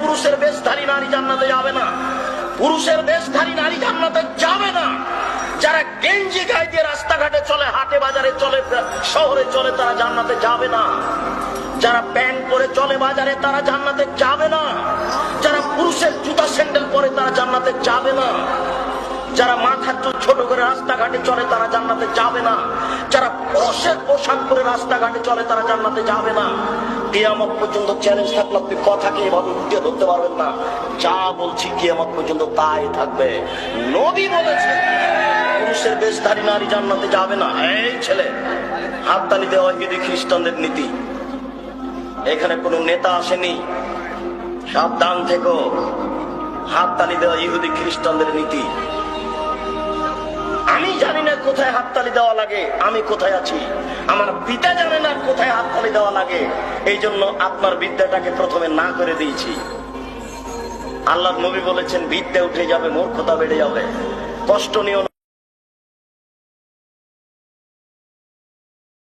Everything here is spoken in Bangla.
পুরুষের বেশধারী নারী জান্নাতে যাবে না। পুরুষের বেশধারী নারী জান্নাতে যাবে না। যারা গেঞ্জি গায়ে দিয়ে রাস্তাঘাটে চলে, হাটে বাজারে চলে, শহরে চলে, তারা জান্নাতে যাবে না। যারা প্যান্ট পরে চলে বাজারে, তারা জান্নাতে যাবে না। যারা পুরুষের জুতা স্যান্ডেল পরে, তারা জান্নাতে যাবে না। যারা চুল ছোট করে রাস্তাঘাটে চলে, তারা জান্নাতে যাবে না। যারা পুরুষের পোশাক পরে রাস্তাঘাটে চলে, তারা জান্নাতে যাবে না। কিয়ামত পর্যন্ত চ্যালেঞ্জ থাকলে আপনি কথাকে এভাবে উঠিয়ে ধরতে পারবেন না। যা বলছি কিয়ামত পর্যন্ত তাই থাকবে। নবী বলেছে পুরুষের বেশধারী নারী জান্নাতে যাবে না। এই ছেলে, হাততালি দেওয়া ইহুদি খ্রিস্টানদের নীতি, এখানে কোনো নেতা আসেনি। সাবধান থেকো। হাততালি দেওয়া ইহুদি খ্রিস্টানদের নীতি। কোথায় হাততালি দেওয়া লাগে? আমি কোথায় আছি? আমার পিতা জানে না কোথায় হাততালি দেওয়া লাগে? এই জন্য আপনার বিদ্যাটাকে প্রথমে না করে দিয়েছি। আল্লাহ নবী বলেছেন, বিদ্যা উঠে যাবে, মূর্খতা বেড়ে যাবে। কষ্ট নিও না।